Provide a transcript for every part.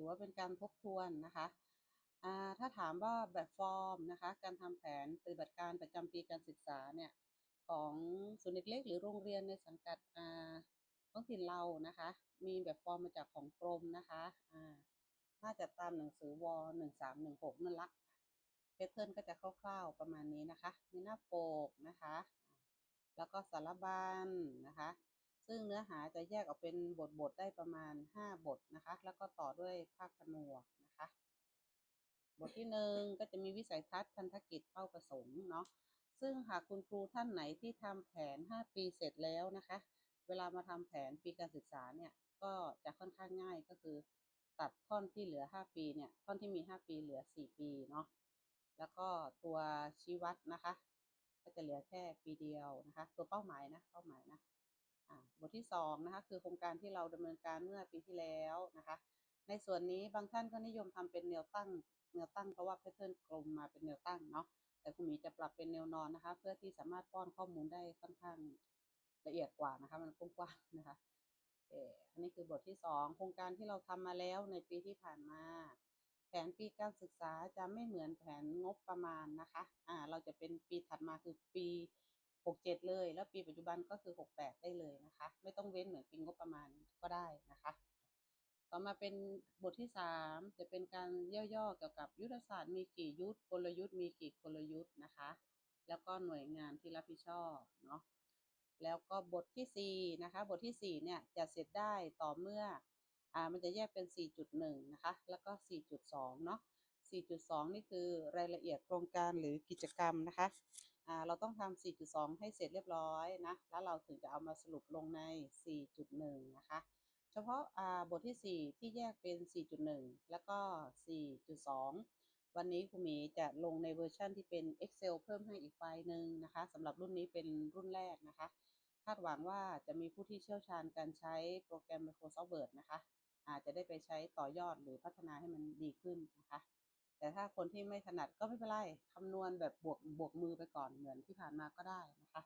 ถือว่าเป็นการทบทวนนะคะถ้าถามว่าแบบฟอร์มนะคะการทำแผนปฏิบัติการประจำปีการศึกษาเนี่ยของศูนย์เด็กเล็กหรือโรงเรียนในสังกัดท้องถิ่นเรานะคะ มีแบบฟอร์มมาจากของกรมนะคะน่าจะตามหนังสือวหนึ่งสามหนึ่งหกนั่นละแพทเทิร์นก็จะคร่าวๆประมาณนี้นะคะ มีหน้าปกนะคะ แล้วก็สารบัญนะคะ ซึ่งเนื้อหาจะแยกออกเป็นบทบทได้ประมาณ 5 บทนะคะ แล้วก็ต่อด้วยภาคผนวกนะคะ บทที่หนึ่งก็จะมีวิสัยทัศน์พันธกิจเป้าประสงค์เนาะซึ่งหากคุณครูท่านไหนที่ทำแผน 5 ปีเสร็จแล้วนะคะ เวลามาทำแผนปีการศึกษาเนี่ยก็จะค่อนข้างง่ายก็คือ ตัดท่อนที่เหลือ 5 ปีเนี่ยท่อนที่มี 5 ปีเหลือ 4 ปีเนาะแล้วก็ตัวชี้วัดนะคะ ก็จะเหลือแค่ปีเดียวนะคะ ตัวเป้าหมายนะเป้าหมายนะ บทที่สองนะคะคือโครงการที่เราดำเนินการเมื่อปีที่แล้วนะคะ ในส่วนนี้บางท่านก็นิยมทำเป็นแนวตั้งแนวตั้งเพราะว่าแพทเทิร์นกลมมาเป็นแนวตั้งเนาะแต่คุณหมีจะปรับเป็นแนวนอนนะคะ เพื่อที่สามารถป้อนข้อมูลได้ค่อนข้างละเอียดกว่านะคะ มันกว้างๆนะคะเอออันนี้คือบทที่สองโครงการที่เราทำมาแล้วในปีที่ผ่านมา แผนปีการศึกษาจะไม่เหมือนแผนงบประมาณนะคะอ่าเราจะเป็นปีถัดมาคือปี 67 เลย แล้วปีปัจจุบันก็คือ 68 ได้เลยนะคะ ไม่ต้องเว้นเหมือนปีงบประมาณก็ได้นะคะ ต่อมาเป็นบทที่ 3 จะเป็นการย่อๆเกี่ยวกับยุทธศาสตร์มีกี่ยุทธกลยุทธ์มีกี่กลยุทธ์นะคะ แล้วก็หน่วยงานที่รับผิดชอบเนาะแล้วก็บทที่4นะคะบทที่4เนี่ยจะเสร็จได้ต่อเมื่ออ่ามันจะแยกเป็น 4.1 นะคะ แล้วก็ 4.2 เนาะ4.2 นี่คือรายละเอียดโครงการหรือกิจกรรมนะคะ เราต้องทำ 4.2 ให้เสร็จเรียบร้อยนะ แล้วเราถึงจะเอามาสรุปลงใน 4.1 นะคะ เฉพาะาบทที่ 4 ที่แยกเป็น 4.1 แล้วก็ 4.2 วันนี้ครูหมีจะลงในเวอร์ชันที่เป็น Excel เพิ่มให้อีกไฟล์หนึ่งนะคะสำหรับรุ่นนี้เป็นรุ่นแรกนะคะ คาดหวังว่าจะมีผู้ที่เชี่ยวชาญการใช้โปรแกรม Microsoft Word นะคะ อาจจะได้ไปใช้ต่อยอดหรือพัฒนาให้มันดีขึ้นนะคะ แต่ถ้าคนที่ไม่ถนัดก็ไม่เป็นไรคำนวณแบบบวกบวกมือไปก่อนเหมือนที่ผ่านมาก็ได้นะคะ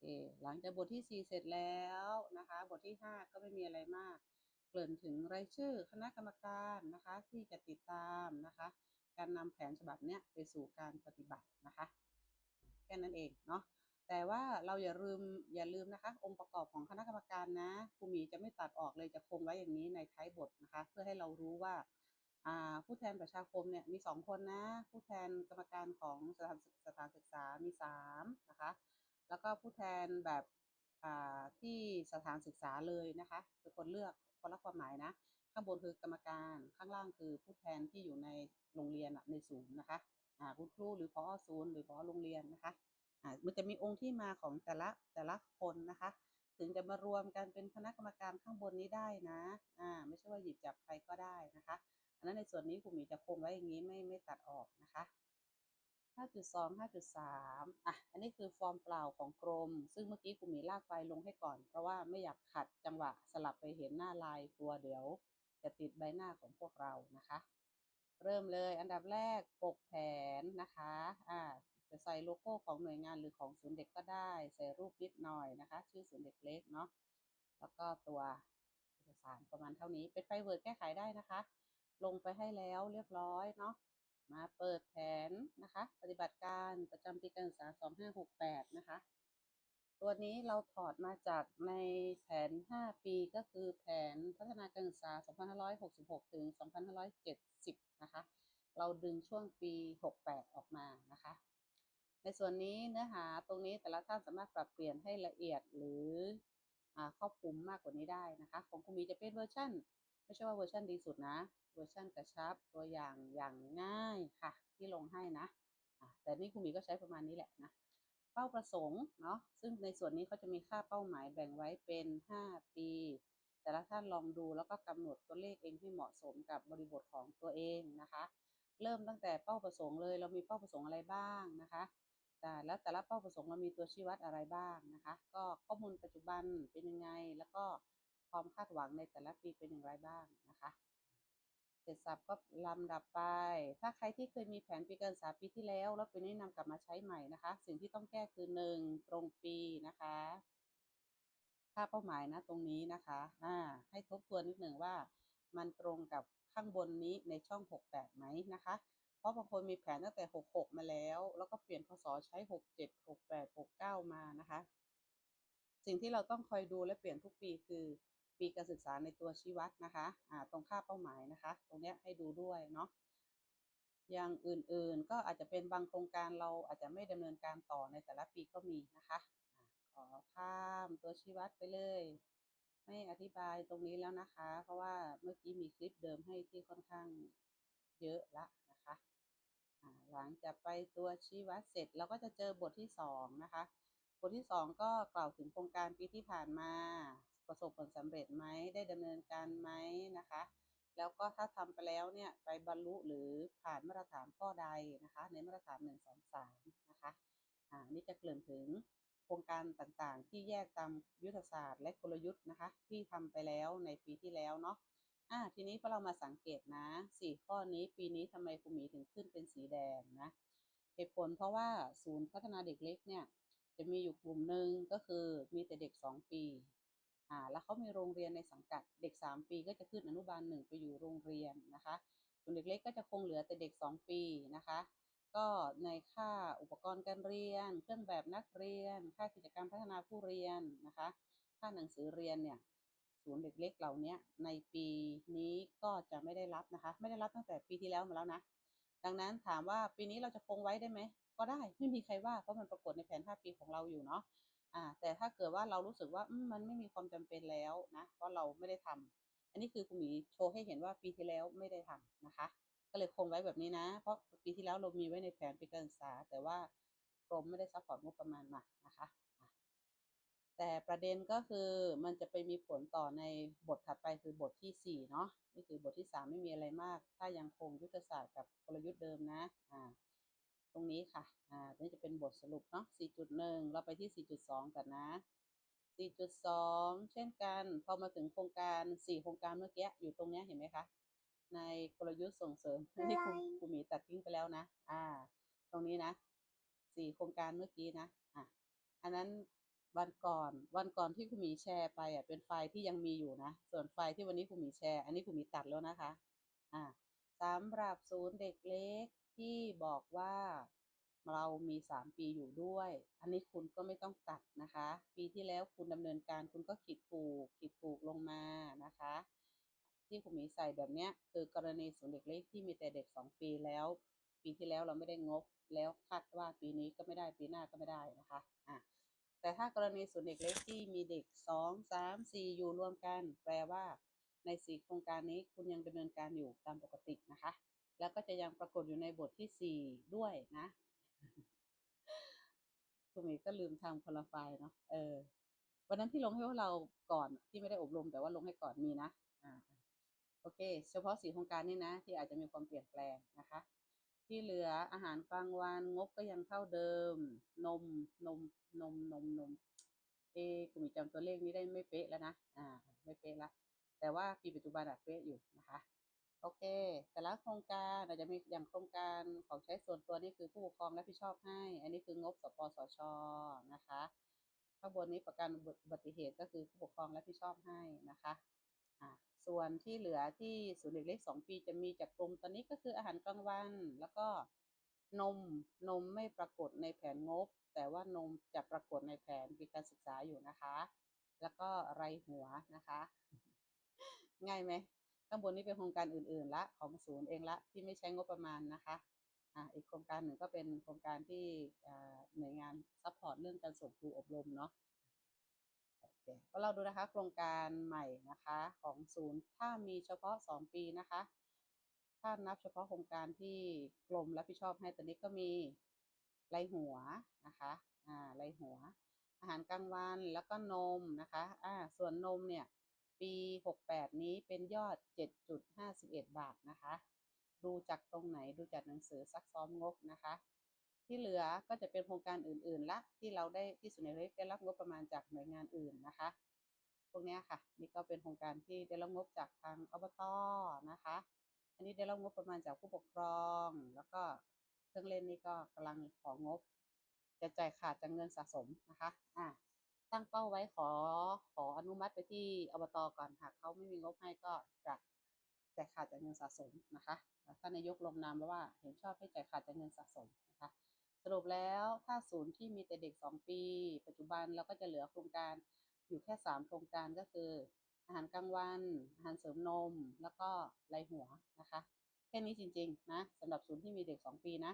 โอหลังจากบทที่ 4 เสร็จแล้วนะคะ บทที่ 5 ก็ไม่มีอะไรมาก เกริ่นถึงรายชื่อคณะกรรมการนะคะ ที่จะติดตามนะคะ การนำแผนฉบับเนี้ยไปสู่การปฏิบัตินะคะ แค่นั้นเองเนาะแต่ว่าเราอย่าลืมอย่าลืมนะคะ องค์ประกอบของคณะกรรมการนะครูหมีจะไม่ตัดออกเลยจะคงไว้อย่างนี้ในท้ายบทนะคะ เพื่อให้เรารู้ว่า ผู้แทนประชาคมเนี่ยมีสองคนนะ ผู้แทนกรรมการของสถานศึกสถานศึกษามีสามนะคะ แล้วก็ผู้แทนแบบที่สถานศึกษาเลยนะคะเป็นคนเลือกคนละความหมายนะ ข้างบนคือกรรมการข้างล่างคือผู้แทนที่อยู่ในโรงเรียนในศูนย์นะคะคุณครูหรือพอศูนย์หรือพอโรงเรียนนะคะมันจะมีองค์ที่มาของแต่ละแต่ละคนนะคะ ถึงจะมารวมกันเป็นคณะกรรมการข้างบนนี้ได้นะอ่าไม่ใช่ว่าหยิบจับใครก็ได้นะคะ อันนั้นในส่วนนี้ครูหมีจะคงไว้อย่างนี้ไม่ไม่ตัดออกนะคะ 5.2 5.3 อะ อันนี้คือฟอร์มเปล่าของกรม ซึ่งเมื่อกี้ครูหมีลากไฟลงให้ก่อน เพราะว่าไม่อยากขัดจังหวะสลับไปเห็นหน้าลายกลัวเดี๋ยว จะติดใบหน้าของพวกเรานะคะ เริ่มเลยอันดับแรกปกแผนนะคะ อ่าจะใส่โลโก้ของหน่วยงานหรือของศูนย์เด็กก็ได้ ใส่รูปนิดหน่อยนะคะ ชื่อศูนย์เด็กเล็กเนาะแล้วก็ตัวเอกสารประมาณเท่านี้เป็นไฟเวิร์ดแก้ไขได้นะคะ ลงไปให้แล้วเรียบร้อยเนาะมาเปิดแผนนะคะ ปฏิบัติการประจำปีการศึกษา 2568 นะคะ ตัวนี้เราถอดมาจากในแผน 5 ปีก็คือแผนพัฒนาการศึกษา 2566 ถึง 2570 นะคะ เราดึงช่วงปี 68 ออกมานะคะ ในส่วนนี้เนื้อหาตรงนี้แต่ละท่านสามารถปรับเปลี่ยนให้ละเอียดหรืออครอบคลุมมากกว่านี้ได้นะคะ ของคุณมีจะเป็นเวอร์ชัน ไม่ใช่ว่าเวอร์ชันดีสุดนะ เวอร์ชันกระชับตัวอย่างอย่างง่ายค่ะ ที่ลงให้นะแต่นี่คุณมีก็ใช้ประมาณนี้แหละนะ เป้าประสงค์เนาะซึ่งในส่วนนี้เขาจะมีค่าเป้าหมายแบ่งไว้เป็น 5 ปี แต่ละท่านลองดูแล้วก็กำหนดตัวเลขเองให้เหมาะสมกับบริบทของตัวเองนะคะ เริ่มตั้งแต่เป้าประสงค์เลย เรามีเป้าประสงค์อะไรบ้างนะคะแต่แล้วแต่ละเป้าประสงค์เรามีตัวชี้วัดอะไรบ้างนะคะ ก็ข้อมูลปัจจุบันเป็นยังไงแล้วก็ ความคาดหวังในแต่ละปีเป็นอย่างไรบ้างนะคะเสร็จสับก็ลำดับไป ถ้าใครที่เคยมีแผนปีการศึกษาปีที่แล้ว แล้วปีนี้นำกลับมาใช้ใหม่นะคะ สิ่งที่ต้องแก้คือหนึ่งตรงปีนะคะค่าเป้าหมายนะตรงนี้นะคะอ่าให้ทบทวนนิดหนึ่งว่า มันตรงกับข้างบนนี้ในช่อง 68ไหมนะคะ เพราะบางคนมีแผนตั้งแต่ 66 มาแล้ว แล้วก็เปลี่ยนพศใช้ 67 68 69 มานะคะ สิ่งที่เราต้องคอยดูและเปลี่ยนทุกปีคือ ปีการศึกษาในตัวชี้วัดนะคะอ่าตรงค่าเป้าหมายนะคะ ตรงนี้ให้ดูด้วยเนาะอย่างอื่นๆก็อาจจะเป็นบางโครงการเราอาจจะไม่ดำเนินการต่อในแต่ละปีก็มีนะคะอ่าขอข้ามตัวชี้วัดไปเลย ไม่อธิบายตรงนี้แล้วนะคะ เพราะว่าเมื่อกี้มีคลิปเดิมให้ที่ค่อนข้างเยอะละนะคะหลังจากไปตัวชี้วัดเสร็จเราก็จะเจอบทที่สองนะคะ บทที่สองก็กล่าวถึงโครงการปีที่ผ่านมา ประสบผลสำเร็จไหมได้ดำเนินการไหมนะคะ แล้วก็ถ้าทำไปแล้วเนี่ยไปบรรลุหรือผ่านมาตรฐานข้อใดนะคะ ในมาตรฐานหนึ่งสองสามนะคะอ่านี่จะเกริ่นถึงโครงการต่างๆ ที่แยกตามยุทธศาสตร์และกลยุทธ์นะคะ ที่ทำไปแล้วในปีที่แล้วเนาะอ่าทีนี้พอเรามาสังเกตนะสี่ข้อนี้ปีนี้ทำไมครูหมีถึงขึ้นเป็นสีแดงนะเหตุผลเพราะว่าศูนย์พัฒนาเด็กเล็กเนี่ย จะมีอยู่กลุ่มหนึ่งก็คือมีแต่เด็ก 2 ปี อ่า แล้วเขามีโรงเรียนในสังกัด เด็ก 3 ปีก็จะขึ้นอนุบาลหนึ่งไปอยู่โรงเรียนนะคะ ส่วนเด็กเล็กก็จะคงเหลือแต่เด็ก 2 ปีนะคะ ก็ในค่าอุปกรณ์การเรียน เครื่องแบบนักเรียน ค่ากิจกรรมพัฒนาผู้เรียนนะคะ ค่าหนังสือเรียนเนี่ย ศูนย์เด็กเล็กเหล่านี้ในปีนี้ก็จะไม่ได้รับนะคะ ไม่ได้รับตั้งแต่ปีที่แล้วมาแล้วนะ ดังนั้นถามว่าปีนี้เราจะคงไว้ได้ไหม ก็ได้ไม่มีใครว่าเพราะมันปรากฏในแผน 5 ปีของเราอยู่เนาะอ่าแต่ถ้าเกิดว่าเรารู้สึกว่ามันไม่มีความจำเป็นแล้วนะเพราะเราไม่ได้ทำอันนี้คือคุณหมีโชว์ให้เห็นว่าปีที่แล้วไม่ได้ทำนะคะ ก็เลยคงไว้แบบนี้นะ เพราะปีที่แล้วเรามีไว้ในแผนปีการศึกษา แต่ว่ากรมไม่ได้ซัพพอร์ตงบประมาณมานะคะแต่ประเด็นก็คือมันจะไปมีผลต่อในบทถัดไปคือบทที่ 4 เนาะนี่คือบทที่ 3 ไม่มีอะไรมาก ถ้ายังคงยุทธศาสตร์กับกลยุทธ์เดิมนะอ่า ตรงนี้ค่ะ อ่านี่จะเป็นบทสรุปเนาะ 4.1 เราไปที่ 4.2 กันนะ 4.2 เช่นกัน พอมาถึงโครงการ 4 โครงการเมื่อกี้อยู่ตรงนี้เห็นไหมคะ ในกลยุทธ์ส่งเสริมที่คุณครูหมีตัดทิ้งไปแล้วนะ อ่า ตรงนี้นะ 4 โครงการเมื่อกี้นะ อะ อันนั้นวันก่อนวันก่อนที่คุณหมีแชร์ไปอะเป็นไฟล์ที่ยังมีอยู่นะ ส่วนไฟล์ที่วันนี้คุณหมีแชร์ อันนี้คุณหมีตัดแล้วนะคะ อ่าสำหรับศูนย์เด็กเล็ก ที่บอกว่าเรามี3ปีอยู่ด้วย อันนี้คุณก็ไม่ต้องตัดนะคะ ปีที่แล้วคุณดำเนินการคุณก็ขีดถูกขีดถูกลงมานะคะ ที่คุณมีใส่แบบเนี้ยคือกรณีศูนย์เด็กเล็กที่มีแต่เด็ก2ปีแล้ว ปีที่แล้วเราไม่ได้งบ แล้วคาดว่าปีนี้ก็ไม่ได้ปีหน้าก็ไม่ได้นะคะอะแต่ถ้ากรณีศูนย์เด็กเล็กที่มีเด็ก2 3 4อยู่รวมกัน แปลว่าในสี่โครงการนี้คุณยังดำเนินการอยู่ตามปกตินะคะ แล้วก็จะยังปรากฏอยู่ในบทที่4ด้วยนะคุณหมีก็ลืมทำคนลไฟเนาะเออ วันนั้นที่ลงให้พวกเราก่อนที่ไม่ได้อบรมแต่ว่าลงให้ก่อนมีนะอ่าโอเค เฉพาะสีโครงการนี้นะ ที่อาจจะมีความเปลี่ยนแปลงนะคะ ที่เหลืออาหารกลางวันงบก็ยังเท่าเดิม นมนมนมนมนมเอคุณมีจำตัวเลขนี้ได้ไม่เป๊ะแล้วนะอ่า ไม่เป๊ะละแต่ว่าปีปัจจุบันอะเป๊ะอยู่นะคะ โอเค แต่ละโครงการอาจจะมีอย่างโครงการของใช้ส่วนตัวนี่คือผู้ปกครองรับผิดชอบให้ อันนี้คืองบสปสชนะคะ ข้างบนนี้ประกันอุบัติเหตุก็คือผู้ปกครองรับผิดชอบให้นะคะอ่าส่วนที่เหลือที่ศูนย์เด็กเล็กสองปีจะมีจากกรมตอนนี้ก็คืออาหารกลางวัน แล้วก็นมนมไม่ปรากฏในแผนงบ แต่ว่านมจะปรากฏในแผนปีการศึกษาอยู่นะคะ แล้วก็ไรหัวนะคะ ง่ายไหม ข้างบนนี้เป็นโครงการอื่นๆละของศูนย์เองละที่ไม่ใช้งบประมาณนะคะอ่าอีกโครงการหนึ่งก็เป็นโครงการที่หน่วยงานซัพพอร์ตเรื่องการส่งครูอบรมเนาะโอเคก็เราดูนะคะโครงการใหม่นะคะของศูนย์ถ้ามีเฉพาะ 2 ปีนะคะถ้านับเฉพาะโครงการที่กรมรับผิดชอบให้ตอนนี้ก็มีไรหัวนะคะอ่าไรหัว อาหารกลางวันแล้วก็นมนะคะอ่าส่วนนมเนี่ย ปี 68 นี้เป็นยอด 7.51 บาทนะคะ ดูจากตรงไหนดูจากหนังสือซักซ้อมงบนะคะ ที่เหลือก็จะเป็นโครงการอื่นๆละที่เราได้ที่สุนเล็กได้รับงบประมาณจากหน่วยงานอื่นนะคะ พวกนี้ค่ะ นี่ก็เป็นโครงการที่ได้รับงบจากทางอบตนะคะ อันนี้ได้รับงบประมาณจากผู้ปกครอง แล้วก็เครื่องเล่นนี่ก็กำลังของงบจะจ่ายขาดจากเงินสะสมนะคะ อ่า ตั้งเป้าไว้ขอขออนุมัติไปที่อบตก่อนหากเขาไม่มีงบให้ก็จะแจกขาดจากเงินสะสมนะคะท่านนายกลงนามว้ว่าเห็นชอบให้แจกขาดจากเงินสะสมนะคะสรุปแล้วถ้าศูนย์ที่มีแต่เด็ก 2 ปี ปัจจุบันเราก็จะเหลือโครงการอยู่แค่ 3 โครงการก็คือ อาหารกลางวัน อาหารเสริมนม แล้วก็ไรหัวนะคะแค่นี้จริงๆนะสำหรับศูนย์ที่มีเด็ก 2 ปีนะ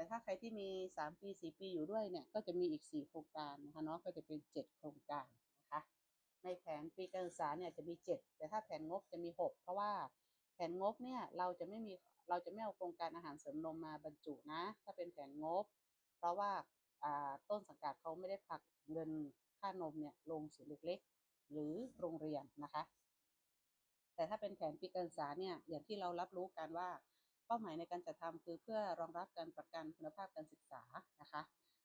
แต่ถ้าใครที่มี 3 ปี 4 ปีอยู่ด้วยเนี่ย ก็จะมีอีก 4 โครงการนะคะเนาะก็จะเป็น 7 โครงการนะคะ ในแผนปีการศึกษาเนี่ยจะมี 7 แต่ถ้าแผนงบจะมี 6 เพราะว่าแผนงบเนี่ยเราจะไม่มีเราจะไม่เอาโครงการอาหารเสริมนมมาบรรจุนะ ถ้าเป็นแผนงบ เพราะว่าต้นสังกัดเขาไม่ได้ผลักเงินค่านมเนี่ยลงศูนเล็กๆ หรือโรงเรียนนะคะ แต่ถ้าเป็นแผนปีการศึกษาเนี่ยอย่างที่เรารับรู้กันว่า เป้าหมายในการจัดทำคือเพื่อรองรับการประกันคุณภาพการศึกษานะคะ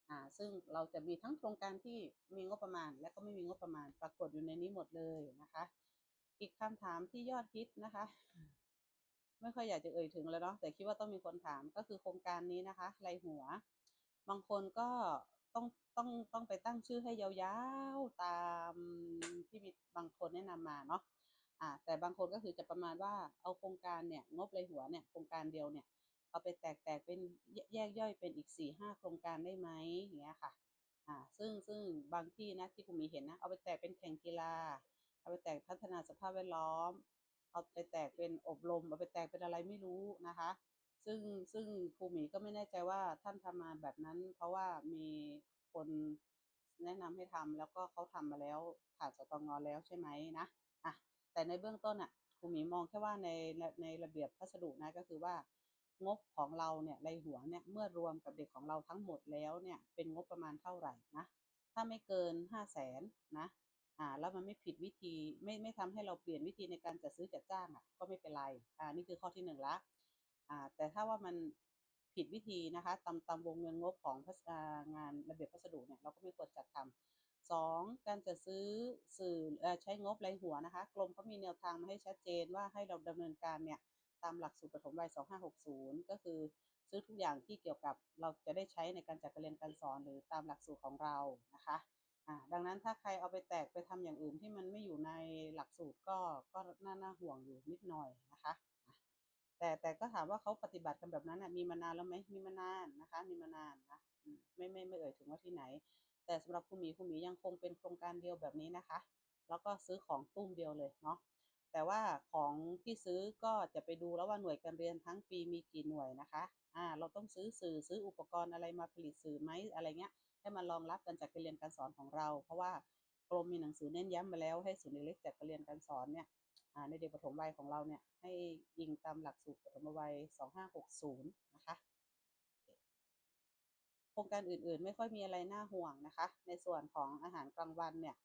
อ่าซึ่งเราจะมีทั้งโครงการที่มีงบประมาณ และก็ไม่มีงบประมาณปรากฏอยู่ในนี้หมดเลยนะคะ อีกคำถามที่ยอดฮิตนะคะ ไม่ค่อยอยากจะเอ่ยถึงเลยเนาะแต่คิดว่าต้องมีคนถามก็คือโครงการนี้นะคะไรหัว บางคนก็ต้องต้องต้องไปตั้งชื่อให้ยาวๆตามที่มีบางคนแนะนำมาเนาะ อ่าแต่บางคนก็คือจะประมาณว่าเอาโครงการเนี่ยงบไรหัวเนี่ยโครงการเดียวเนี่ยเอาไปแตกแตกเป็นแยกย่อยเป็นอีกสี่ห้าโครงการได้ไหมอย่างเงี้ยค่ะอ่าซึ่งซึ่งบางที่นะที่คุณมีเห็นนะเอาไปแตกเป็นแข่งกีฬา เอาไปแตกพัฒนาสภาพแวดล้อม เอาไปแตกเป็นอบรม เอาไปแตกเป็นอะไรไม่รู้นะคะ ซึ่งซึ่งครูหมีก็ไม่แน่ใจว่าท่านทำมาแบบนั้น เพราะว่ามีคนแนะนำให้ทำแล้วก็เขาทำมาแล้วผ่านสตงแล้วใช่ไหมนะอะ แต่ในเบื้องต้นอะครูหมีมองแค่ว่าในในระเบียบพัสดุนะก็คือว่างบของเราเนี่ยในหัวเนี่ยเมื่อรวมกับเด็กของเราทั้งหมดแล้วเนี่ยเป็นงบประมาณเท่าไหร่นะถ้าไม่เกินห้าแสนนะอ่าแล้วมันไม่ผิดวิธีไม่ไม่ทำให้เราเปลี่ยนวิธีในการจัดซื้อจัดจ้างอะก็ไม่เป็นไรอ่านี่คือข้อที่หนึ่งละอ่าแต่ถ้าว่ามันผิดวิธีนะคะตามตามวงเงินงบของงานระเบียบพัสดุเนี่ยเราก็ไม่ควรจัดทำ 2. การจัดซื้อสื่อใช้งบรายหัวนะคะ กรมก็มีแนวทางมาให้ชัดเจนว่าให้เราดำเนินการเนี่ยตามหลักสูตรปฐมวัย 2560 ก็คือซื้อทุกอย่างที่เกี่ยวกับเราจะได้ใช้ในการจัดการเรียนการสอนหรือตามหลักสูตรของเรานะคะดังนั้นถ้าใครเอาไปแตกไปทำอย่างอื่นที่มันไม่อยู่ในหลักสูตรก็ก็น่าน่าห่วงอยู่นิดหน่อยนะคะ แต่แต่ก็ถามว่าเขาปฏิบัติกันแบบนั้นมีมานานแล้วไหมมีมานานนะคะ มีมานานนะไม่ไม่ไม่เอ่ยถึงว่าที่ไหน แต่สำหรับคุณหมีคุณหมียังคงเป็นโครงการเดียวแบบนี้นะคะ แล้วก็ซื้อของตุ้มเดียวเลยเนาะแต่ว่าของที่ซื้อก็จะไปดูแล้วว่าหน่วยการเรียนทั้งปีมีกี่หน่วยนะคะอ่าเราต้องซื้อสื่อซื้ออุปกรณ์อะไรมาผลิตสื่อไหมอะไรเงี้ยให้มันรองรับการจัดการเรียนการสอนของเรา เพราะว่ากรมมีหนังสือเน้นย้ำมาแล้วให้ศูนย์เล็กจัดการเรียนการสอนเนี่ยในเด็กปฐมวัยของเราเนี่ยให้ยิงตามหลักสูตรปฐมวัย 2560 นะคะ โครงการอื่นๆ ไม่ค่อยมีอะไรน่าห่วงนะคะ ในส่วนของอาหารกลางวันเนี่ย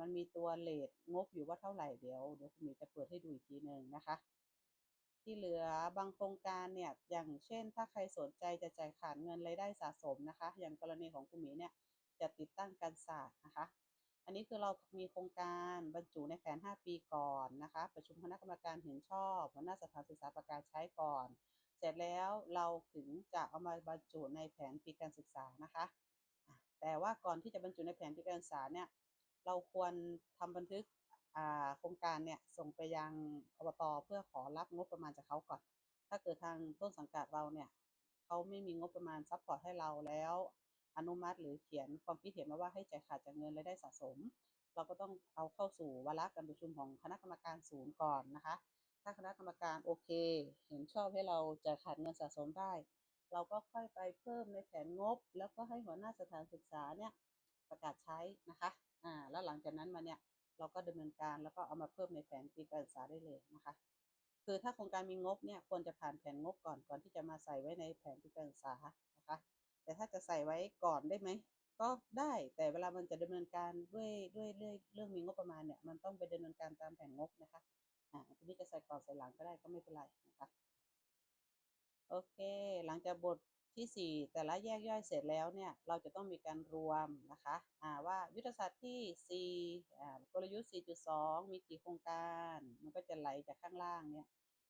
มันมีตัวเลทงบอยู่ว่าเท่าไหร่เดี๋ยวเดี๋ยวคุณมีจะเปิดให้ดูอีกทีหนึ่งนะคะ ที่เหลือบางโครงการเนี่ยอย่างเช่น ถ้าใครสนใจจะจ่ายขาดเงินรายได้สะสมนะคะ อย่างกรณีของคุณมีเนี่ยจะติดตั้งการศาสตร์นะคะ อันนี้คือเรามีโครงการบรรจุในแผน 5 ปีก่อนนะคะ ประชุมคณะกรรมการเห็นชอบหัวหน้าสถานศึกษาประกาศใช้ก่อน เสร็จแล้วเราถึงจะเอามาบรรจุในแผนปีการศึกษานะคะ แต่ว่าก่อนที่จะบรรจุในแผนปีการศึกษาเนี่ยเราควรทำบันทึกโครงการเนี่ยส่งไปยังอบตเพื่อขอรับงบประมาณจากเขาก่อน ถ้าเกิดทางต้นสังกัดเราเนี่ยเขาไม่มีงบประมาณซัพพอร์ตให้เราแล้ว อนุมัติหรือเขียนความคิดเห็นมาว่าให้จ่ายขาดจากเงินรายได้สะสม เราก็ต้องเอาเข้าสู่วาระการประชุมของคณะกรรมการศูนย์ก่อนนะคะ ถ้าคณะกรรมการโอเค เห็นชอบให้เราจ่ายขาดเงินสะสมได้ เราก็ค่อยไปเพิ่มในแผนงบ แล้วก็ให้หัวหน้าสถานศึกษาเนี่ยประกาศใช้นะคะอ่าแล้วหลังจากนั้นมาเนี่ยเราก็ดำเนินการแล้วก็เอามาเพิ่มในแผนปีการศึกษาได้เลยนะคะ คือถ้าโครงการมีงบเนี่ยควรจะผ่านแผนงบก่อนก่อนที่จะมาใส่ไว้ในแผนปีการศึกษานะคะ แต่ถ้าจะใส่ไว้ก่อนได้ไหมก็ได้แต่เวลามันจะดำเนินการด้วยด้วยเรื่องเรื่องมีงบประมาณเนี่ยมันต้องไปดำเนินการตามแผนงบนะคะ อ่าทีนี้จะใส่ก่อนใส่หลังก็ได้ก็ไม่เป็นไรนะคะโอเค หลังจากบทที่ 4 แต่ละแยกย่อยเสร็จแล้วเนี่ยเราจะต้องมีการรวมนะคะอ่าว่ายุทธศาสตร์ที่4อ่กลยุทธ์ 4.2 มีกี่โครงการ มันก็จะไหลจากข้างล่างเนี่ย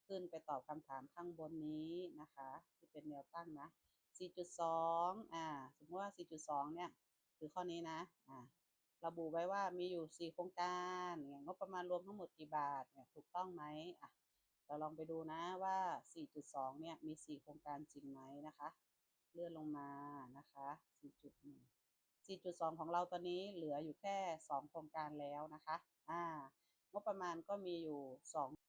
ขึ้นไปตอบคำถามข้างบนนี้นะคะ ที่เป็นแนวตั้งนะ 4.2 อ่า สมมติว่า 4.2 เนี่ยคือข้อนี้นะ อ่า ระบุไว้ว่ามีอยู่ 4 โครงการเนี่ยงบประมาณรวมทั้งหมดกี่บาทเนี่ยถูกต้องไหมอะเราลองไปดูนะว่า 4.2 เนี่ยมี 4 โครงการจริงไหมนะคะ เลื่อนลงมานะคะ 4.1 4.2 ของเราตอนนี้เหลืออยู่แค่ 2 โครงการแล้วนะคะ อ่างบประมาณก็มีอยู่ 2